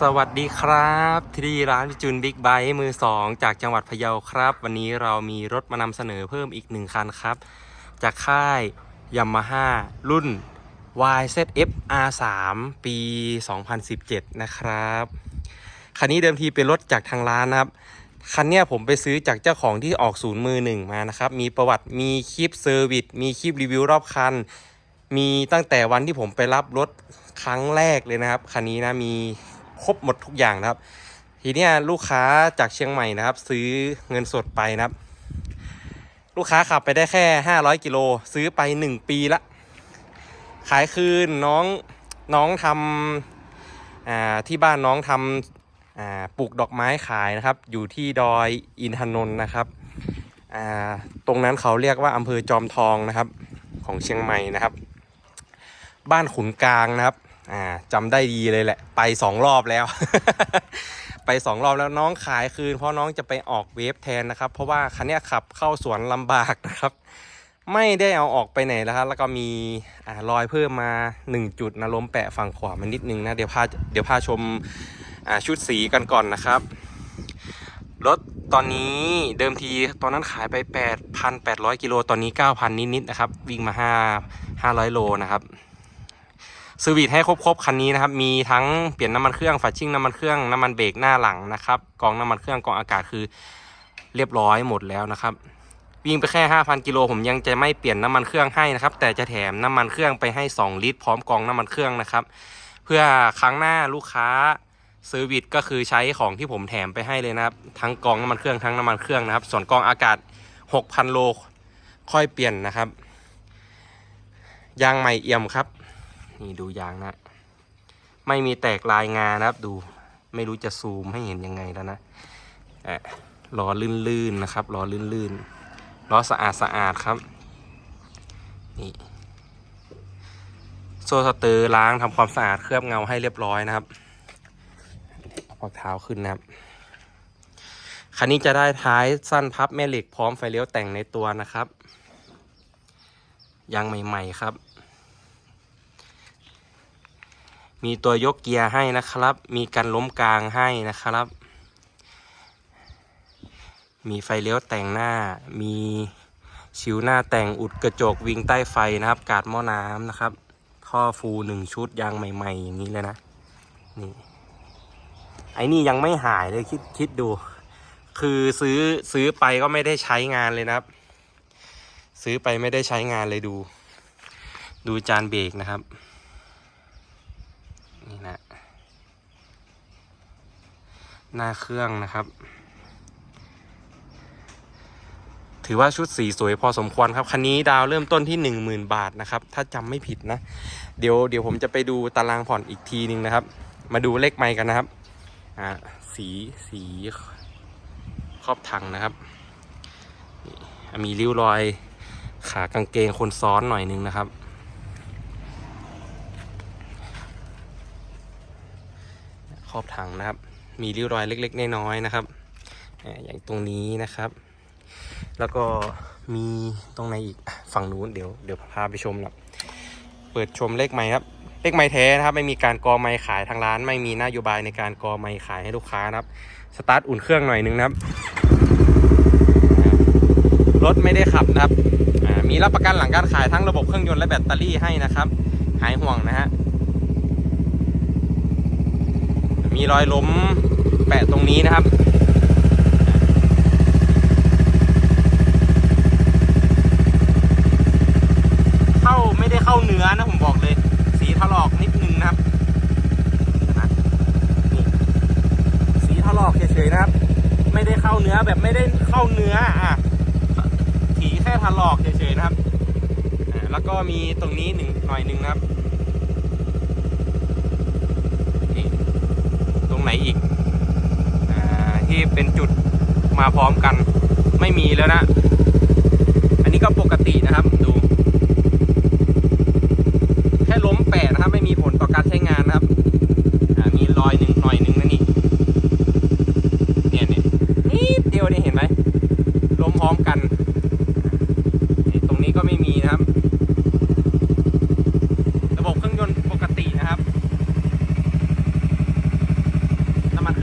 สวัสดีครับ ที่ร้านพิจุนบิ๊กไบค์มือสองจากจังหวัดพะเยาครับ วันนี้เรามีรถมานำเสนอเพิ่มอีกหนึ่งคันครับ จากค่ายยามาฮ่ารุ่น YZF R3 ปี 2017 นะครับ คันนี้เดิมทีเป็นรถจากทางร้านนะครับ คันเนี้ยผมไปซื้อจากเจ้าของที่ออกศูนย์มือหนึ่งมานะครับ มีประวัติมีคลิปเซอร์วิสมีคลิปรีวิวรอบคันมีตั้งแต่วันที่ผมไปรับรถครั้งแรกเลยนะครับ คันนี้นะมี ครบหมดทุกอย่างนะครับ ทีนี้ลูกค้าจากเชียงใหม่นะครับ ซื้อเงินสดไปนะครับ ลูกค้าขับไปได้แค่ 500กิโลซื้อไป 1 ปีละ ขายคืนน้องน้องทำอ่าที่บ้านน้องทำอ่าปลูกดอกไม้ขายนะครับ อยู่ที่ดอยอินทนนท์นะครับอ่าตรงนั้นเขาเรียกว่าอำเภอจอมทองนะครับของเชียงใหม่นะครับ บ้านขุนกลางนะครับ อ่าจำได้ดีเลยแหละ ไปสองรอบแล้ว ไปสองรอบแล้วน้องขายคืน เพราะน้องจะไปออกเวฟแทนนะครับ เพราะว่าคันนี้ขับเข้าสวนลำบากนะครับ ไม่ได้เอาออกไปไหนแล้วครับแล้วก็มีอ่ารอยเพิ่มมา 1 จุดนะล้มแปะฝั่งขวามันนิดนึงนะ เดี๋ยวพาเดี๋ยวพาชมอ่าชุดสีกันก่อนนะครับรถตอนนี้เดิมทีตอนนั้นขายไป 8,800 กิโลตอนนี้ 9,000 นิดๆนะครับ วิ่งมา 5 500 โลนะครับ ซูวิทให้ครบๆคันนี้นะครับ มีทั้งเปลี่ยนน้ำมันเครื่องฝาชิ่งน้ำมันเครื่องน้ำมันเบรกหน้าหลังนะครับกองน้ำมันเครื่องกองอากาศคือเรียบร้อยหมดแล้วนะครับวิ่งไปแค่ 5,000 กิโลผมยังจะไม่เปลี่ยนน้ำมันเครื่องให้นะครับ แต่จะแถมน้ำมันเครื่องไปให้ 2 ลิตร พร้อมกองน้ำมันเครื่องนะครับ เพื่อครั้งหน้าลูกค้าซื้อวิทก็คือใช้ของที่ผมแถมไปให้เลยนะครับ ทั้งกองน้ำมันเครื่องทั้งน้ำมันเครื่องนะครับ ส่วนกองอากาศ 6,000 โลค่อยเปลี่ยนนะครับยางใหม่เอี่ยมครับ นี่ดูยางนะ ไม่มีแตกลายงานะครับ ดูไม่รู้จะซูมให้เห็นยังไงแล้วนะอะล้อลื่นๆนะครับล้อลื่นๆล้อสะอาดสะอาดครับนี่โซ่สเตอร์ล้างทำความสะอาดเคลือบเงาให้เรียบร้อยนะครับเอาปากเท้าขึ้นนะครับ คันนี้จะได้ท้ายสั้นพับแม่เหล็กพร้อมไฟเลี้ยวแต่งในตัวนะครับยางใหม่ ๆ ครับ มีตัวยกเกียร์ให้นะครับ มีการล้มกลางให้นะครับ มีไฟเลี้ยวแต่งหน้า มีชิวหน้าแต่งอุดกระจกวิ่งใต้ไฟนะครับ กาดหม้อน้ำนะครับ ท่อฟูหนึ่งชุดยางใหม่ ๆ อย่างนี้เลยนะ นี่ ไอ้นี่ยังไม่หายเลยคิดคิดดู คือซื้อซื้อไปก็ไม่ได้ใช้งานเลยนะครับ ซื้อไปไม่ได้ใช้งานเลยดู ดูจานเบรกนะครับ นี่นะ หน้าเครื่องนะครับ ถือว่าชุดสีสวยพอสมควรครับ คันนี้ดาวเริ่มต้นที่ 10,000 บาทนะครับ ถ้าจำไม่ผิดนะ เดี๋ยวเดี๋ยวผมจะไปดูตารางผ่อนอีกทีนึงนะครับ มาดูเลขไมค์กันนะครับอ่าสีสีครอบถังนะครับ มีริ้วรอยขากางเกงคนซ้อนหน่อยนึงนะครับ ขอบถังนะครับ มีริ้วรอยเล็กๆ น้อยๆนะครับอย่างตรงนี้นะครับ แล้วก็มีตรงไหนอีกฝั่งนู้นเดี๋ยวเดี๋ยวพาไปชมนะเปิดชมเลขไม้ครับเลขไม้แท้นะครับ ไม่มีการกอไม้ขายทางร้าน ไม่มีนโยบายในการกอไม้ขายให้ลูกค้านะครับสตาร์ทอุ่นเครื่องหน่อยนึงนะครับรถไม่ได้ขับนะครับมีรับประกันหลังการขายทั้งระบบเครื่องยนต์และแบตเตอรี่ให้นะครับ หายห่วงนะฮะ มีรอยล้มแปะตรงนี้นะครับ เข้าไม่ได้เข้าเนื้อนะผมบอกเลย สีถลอกนิดนึงนะครับนะนี่สีถลอกเฉยๆนะครับ ไม่ได้เข้าเนื้อแบบไม่ได้เข้าเนื้ออะสีแค่ถลอกเฉยๆนะครับแล้วก็มีตรงนี้หนึ่งหน่อยหนึ่งนะครับนี่ ตรง ไหนอีกอที่เป็นจุดมาพร้อมกันไม่มีแล้วนะ อันนี้ก็ปกตินะครับดู แค่ล้มแปะนะครับ ไม่มีผลต่อการใช้งานนะครับมีรอยหนึ่งหน่อยหนึ่งนะนี่เนี่ยเนี่ยนิดเดียวนี่เห็นไหมล้มพร้อมกันตรงนี้ก็ไม่มีนะครับ ระบบเครื่องยนต์ปกตินะครับ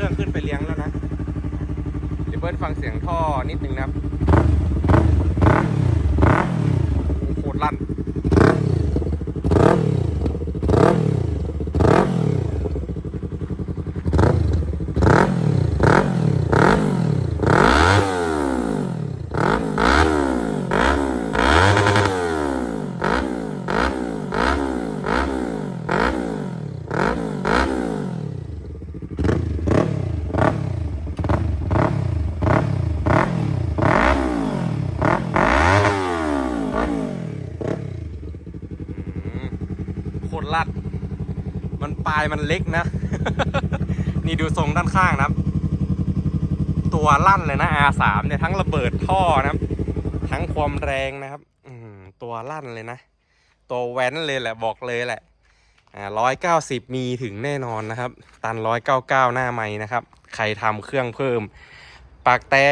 รื่องขึ้นไปเลี้ยงแล้วนะ เบิ้ลฟังเสียงท่อนิดนึงนะครับโหโคตรลั่น อืมโคตรลัด มันปลายมันเล็กนะ นี่ดูทรงด้านข้างนะครับ ตัวลั่นเลยนะ R3 เนี่ยทั้งระเบิดท่อนะครับ ทั้งความแรงนะครับ อืตัวลั่นเลยนะ ตัวแว้นเลยแหละบอกเลยแหละร้อยเก้าสิบมีถึงแน่นอนนะครับ ตันร้อยเก้าเก้าหน้าไม้นะครับ ใครทำเครื่องเพิ่ม ปากแต่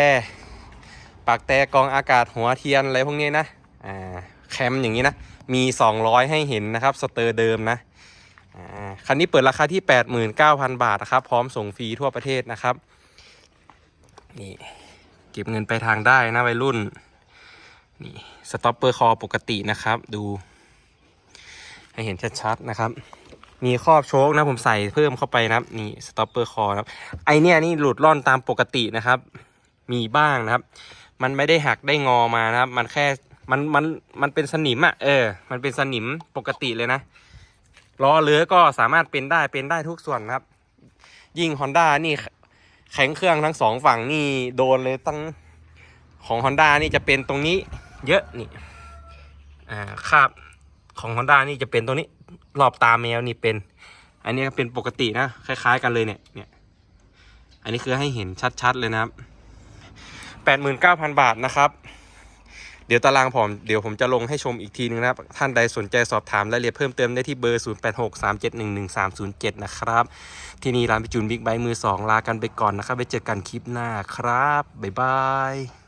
ปากแต่กองอากาศหัวเทียนอะไรพวกนี้นะ อ่า แคมอย่างนี้นะ มี200ให้เห็นนะครับ สเตอร์เดิมนะ คันนี้เปิดราคาที่ 89,000 บาทนะครับ พร้อมส่งฟรีทั่วประเทศนะครับ นี่เก็บเงินไปทางได้นะวัยรุ่น นี่สต็อปเปอร์คอปกตินะครับ ดู ให้เห็นชัดๆนะครับ มีครอบโชคนะผมใส่เพิ่มเข้าไปนะครับ นี่สต็อปเปอร์คอนะครับ ไอเนี้ยนี่หลุดร่อนตามปกตินะครับ มีบ้างนะครับ มันไม่ได้หักได้งอมานะครับ มันแค่ มัน มัน มันเป็นสนิมอะ่ะ เออ มันเป็นสนิมปกติเลยนะ ล้อเลื้อก็สามารถเป็นได้เป็นได้ทุกส่วนครับ ยิ่ง Honda นี่แข็งเครื่องทั้งสองฝั่งนี่โดนเลยตั้งของ Honda นี่จะเป็นตรงนี้เยอะนี่อ่าคราบของ Honda นี่จะเป็นตรงนี้รอบตาแมวนี่เป็น อันนี้ก็เป็นปกตินะคล้าย ๆ กันเลยเนี่ยเนี่ย อันนี้คือให้เห็นชัดๆเลยนะครับแปดหมื่นเก้าพันบาทนะครับ ดี๋ยวตารางผมเดี๋ยวผมจะลงให้ชมอีกทีนึงนะครับ ท่านใดสนใจสอบถามรายละเอียดเพิ่มเติมได้ที่เบอร์ 0863711307 นะครับ ที่นี่ร้านพิจูนบิ๊กไบค์มือ 2 ลากันไปก่อนนะครับ ไปเจอกันคลิปหน้าครับ บ๊ายบาย